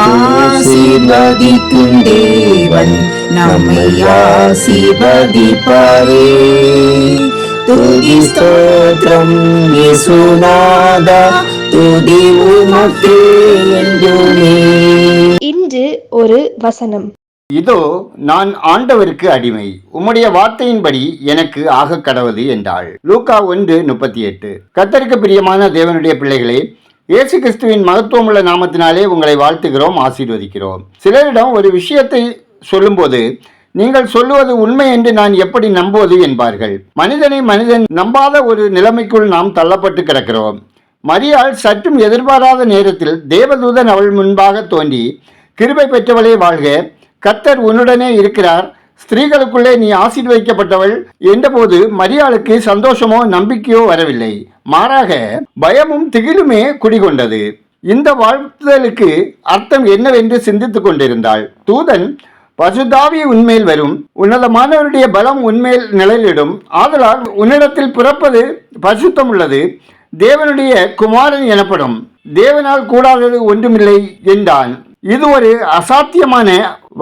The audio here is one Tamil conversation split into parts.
ஆசீர்வதிக்கும் தேவன் நம்மை ஆசீர்வதிப்பாரே. துதி ஸ்தோத்திரம் இயேசுநாதா துதி உமக்கே என்றுமே. இன்று ஒரு வசனம். இதோ நான் ஆண்டவருக்கு அடிமை. உம்முடைய வார்த்தையின்படி எனக்கு ஆக கடவுது என்றாள். லூக்கா ஒன்று முப்பத்தி எட்டு. கத்தருக்கு பிரியமான தேவனுடைய பிள்ளைகளே இயேசு கிறிஸ்துவின் மகத்துவமுள்ள நாமத்தினாலே உங்களை வாழ்த்துகிறோம் ஆசீர்வதிக்கிறோம். சிலரிடம் ஒரு விஷயத்தை சொல்லும்போது நீங்கள் சொல்லுவது உண்மை என்று நான் எப்படி நம்புவது? என்பார்கள். மனிதனை மனிதன் நம்பாத ஒரு நிலைமைக்குள் நாம் தள்ளப்பட்டு கிடக்கிறோம். மரியாள் சற்றும் எதிர்பாராத நேரத்தில் தேவதூதன் அவள் முன்பாக தோன்றி கிருபை பெற்றவளே வாழ்க. கர்த்தர் உன்னுடனே இருக்கிறார். ஸ்திரீகளுக்குள்ளே நீ ஆசீர்வதிக்கப்பட்டவள் என்றபோது மரியாளுக்கு சந்தோஷமோ நம்பிக்கையோ வரவில்லை. மாறாக பயமும் திகிலுமே குடிகொண்டது. இந்த வாழ்த்துதலுக்கு அர்த்தம் என்னவென்று சிந்தித்துக் கொண்டிருந்தாள். தூதன் பசுதாவி உண்மையில் வரும். உன்னதமானவருடைய பலம் உண்மையில் நிழலிடும். ஆதலால் உன்னிடத்தில் பிறப்பது பசுத்தம் உள்ளது தேவனுடைய குமாரன் எனப்படும். தேவனால் கூடாதது ஒன்றுமில்லை என்றான். இது ஒரு அசாத்தியமான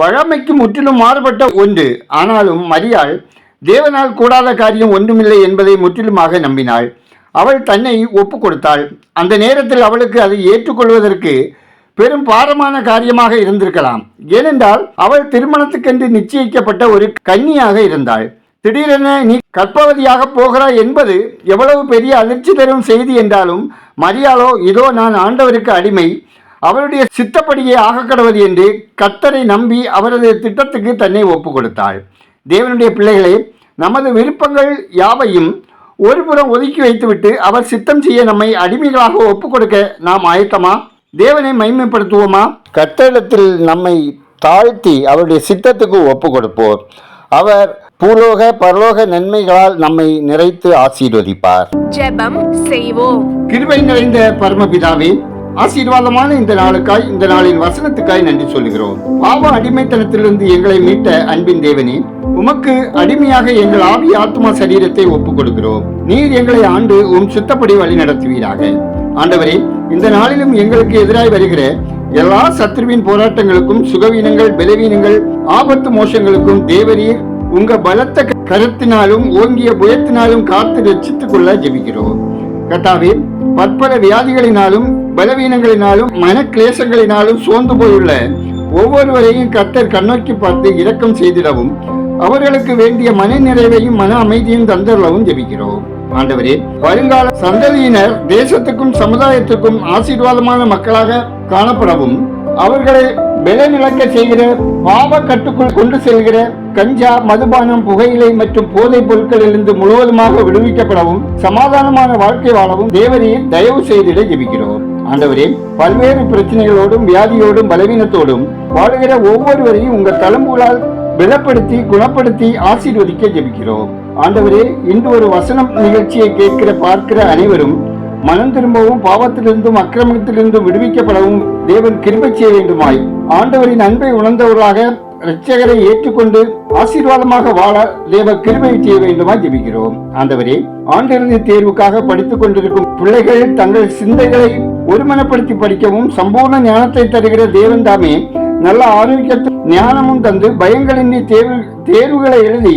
வழமைக்கு முற்றிலும் மாறுபட்ட ஒன்று. ஆனாலும் மரியாள் தேவனால் கூடாத காரியம் ஒன்றுமில்லை என்பதை முற்றிலுமாக நம்பினாள். அவள் தன்னை ஒப்பு கொடுத்தாள். அந்த நேரத்தில் அவளுக்கு அதை ஏற்றுக்கொள்வதற்கு பெரும் பாரமான காரியமாக இருந்திருக்கலாம். ஏனென்றால் அவள் திருமணத்துக்கென்று நிச்சயிக்கப்பட்ட ஒரு கன்னியாக இருந்தாள். திடீரென நீ கற்பவதியாக போகிறாய் என்பது எவ்வளவு பெரிய அதிர்ச்சி தரும் செய்தி என்றாலும் மரியாளோ இதோ நான் ஆண்டவருக்கு அடிமை அவருடைய சித்தப்படியே ஆக கடவது என்று கத்தரை நம்பி அவரது திட்டத்துக்கு தன்னை ஒப்பு கொடுத்தாள் தேவனுடைய பிள்ளைகளே நமது விருப்பங்கள் யாவையும் ஒருபுறம் ஒதுக்கி வைத்துவிட்டு அவர் சித்தம் செய்ய நம்மை அடிமைகளாக ஒப்பு கொடுக்க நாம் ஆயத்தமா? தேவனை மைமைப்படுத்துவோமா கத்தரிடத்தில் நம்மை தாழ்த்தி அவருடைய சித்தத்துக்கு ஒப்பு கொடுப்போர் அவர் பூலோக பரலோக நன்மைகளால் நம்மை நிறைத்து ஆசீர்வதிப்பார். ஜெபம் செய்வோம். கிருபை நிறைந்த பரமபிதாவே ஆசீர்வாதமான இந்த நாளுக்காய் இந்த நாளின் வசனத்துக்காய் நன்றி சொல்கிறோம் பாவ அடிமைத்தனத்திலிருந்து எங்களை மீட்ட அன்பின் தேவனே உமக்கு அடிமையாக எங்கள் ஆவி ஆத்மா சரீரத்தை ஒப்புக் கொடுக்கிறோம் நீர் எங்களை ஆண்டு உம் சுத்தப்படி வழி நடத்துவீராக. ஆண்டவரே இந்த நாளிலும் எங்களுக்கு எதிராய் வருகிற எல்லா சத்ருவின் போராட்டங்களுக்கும் சுகவீனங்கள் பலவீனங்கள் ஆபத்து மோசங்களுக்கும் தேவரீர் உங்க பலத்த கருத்தினாலும் ஓங்கிய புயத்தினாலும் காத்து ரட்சித்துக் கொள்ள ஜெபிக்கிறோம். கட்டாவே பற்பல வியாதிகளினாலும் பலவீனங்களினாலும் மன கிளேசங்களினாலும் சோர்ந்து போயுள்ள ஒவ்வொருவரையும் கர்த்தர் கண்ணோக்கி பார்த்து இரக்கம் செய்திடவும் அவர்களுக்கு வேண்டிய மன நிறைவையும் மன அமைதியும் தந்தரளவும் ஜெபிக்கிறோம். ஆண்டவரே வருங்கால சந்ததியினர் தேசத்துக்கும் சமுதாயத்துக்கும் ஆசீர்வாதமான மக்களாக காணப்படவும் அவர்களை விளைநிலக்க செய்கிற பாவ கட்டுக்குள் கொண்டு செல்கிற கஞ்சா மதுபானம் புகையிலை மற்றும் போதைப் பொருட்களிலிருந்து முழுவதுமாக விடுவிக்கப்படவும் சமாதானமான வாழ்க்கை வாழவும் தேவரையும் தயவு செய்திட ஜெபிக்கிறோம். ஆண்டவரே பல்வேறு பிரச்சனைகளோடும் வியாதியோடும் பலவீனத்தோடும் வாழுகிற ஒவ்வொருவரையும் உங்கள் தலைமுறால் பலப்படுத்தி குணப்படுத்தி ஆசீர்வதிக்க ஜெபிக்கிறோம். ஆண்டவரே இன்று ஒரு வசனம் நிகழ்ச்சியை கேட்கிற பார்க்கிற அனைவரும் மனம் திரும்பவும் பாவத்திலிருந்தும் அக்கிரமத்திலிருந்தும் விடுவிக்கப்படவும் தேவன் கிருபை செய்ய வேண்டுமாய். ஆண்டவரின் அன்பை உணர்ந்தவர்களாக இரட்சகரை ஏற்றுக்கொண்டு ஆசீர்வாதமாக வாழ தேவ கிருபை செய்ய வேண்டுமாய் ஜெபிக்கிறோம். ஆண்டவரே ஆண்டிறுதி தேர்வுக்காக படித்துக் கொண்டிருக்கும் பிள்ளைகள் தங்கள் சிந்தைகளை ஒருமனப்படுத்தி படிக்கவும் சம்பூர்ண ஞானத்தை தருகிற தேவன் தாமே. நல்ல ஆரோக்கியத்தை ஞானமும் தந்து பயங்களின்றி தேர்வு தேர்வுகளை எழுதி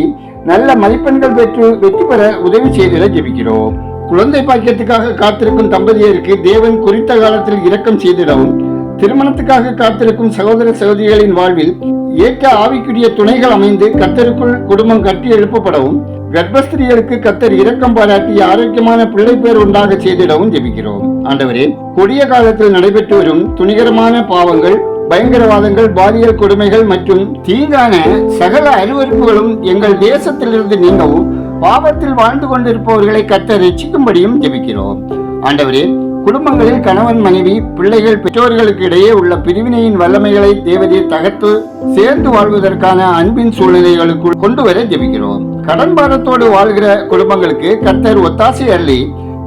நல்ல மதிப்பெண்கள் பெற்று வெற்றி பெற உதவி செய்திட ஜெபிக்கிறோம். குழந்தை பாக்கியத்துக்காக காத்திருக்கும் தம்பதியருக்கு தேவன் குறித்த காலத்தில் இரக்கம் செய்திடவும். திருமணத்துக்காக காத்திருக்கும் சகோதர சகோதரிகளின் வாழ்வில் ஏற்ற ஆவிக்குரிய துணைகள் அமைந்து கத்தருக்குள் குடும்பம் கட்டி எழுப்பப்படவும் கர்ப்பஸ்திரிகளுக்கு கத்தர் இரக்கம் பாராட்டி ஆரோக்கியமான பிள்ளை பேர் உண்டாக செய்திடவும் ஜெபிக்கிறோம். ஆண்டவரே கொடிய காலத்தில் நடைபெற்று வரும் துணிகரமான பாவங்கள் பயங்கரவாதங்கள் பாலியல் கொடுமைகள் மற்றும் தீங்கான சகல அருவருப்புகளும் எங்கள் தேசத்திலிருந்து நீங்கவும் பாவத்தில் வாழ்ந்து கொண்டிருப்பவர்களை கத்த ரட்சிக்கும்படியும் ஜெபிக்கிறோம். ஆண்டவரே குடும்பங்களில் கணவன் மனைவி பிள்ளைகள் பெற்றோர்களுக்கு இடையே உள்ள பிரிவினையின் வல்லமைகளை தேவதை தகர்த்து சேர்ந்து வாழ்வதற்கான அன்பின் சூழ்நிலைகளுக்குள் கொண்டு வர ஜெபிக்கிறோம். கடன் பாரத்தோடு வாழ்கிற குடும்பங்களுக்கு கத்தர் ஒத்தாசை அள்ளி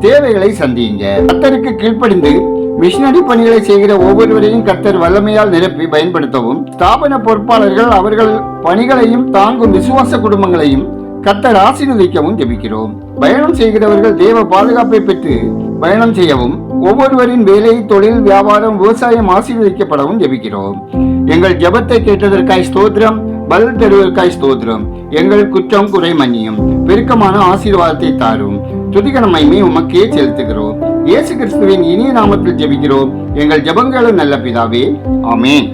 தேவைகளை சந்தியுங்க. கத்தருக்கு கீழ்ப்படிந்து மிஷினரி பணிகளை செய்கிற ஒவ்வொருவரையும் கத்தர் வல்லமையால் நிரப்பி பயன்படுத்தவும் ஸ்தாபன பொறுப்பாளர்கள் அவர்கள் பணிகளையும் தாங்கும் விசுவாச குடும்பங்களையும் கத்தர் ஆசீர்வதிக்கவும் ஜெபிக்கிறோம். பயணம் செய்கிறவர்கள் தேவ பாதுகாப்பை பெற்று பயணம் செய்யவும் ஒவ்வொருவரின் வேலை தொழில் வியாபாரம் விவசாயம் ஆசீர்வதிக்கப்படவும் ஜெபிக்கிறோம். எங்கள் ஜெபத்தை கேட்டதற்காய் ஸ்தோத்திரம் பதில் தருவதற்காய் ஸ்தோத்திரம். எங்கள் குற்றம் குறை மன்னியும். பெருக்கமான ஆசீர்வாதத்தை தாரும். துதிகரமைமே உமக்கே செலுத்துகிறோம். இயேசு கிறிஸ்துவின் இனிய நாமத்தில் ஜெபிக்கிறோம். எங்கள் ஜெபங்களும் நல்ல பிதாவே. ஆமேன்.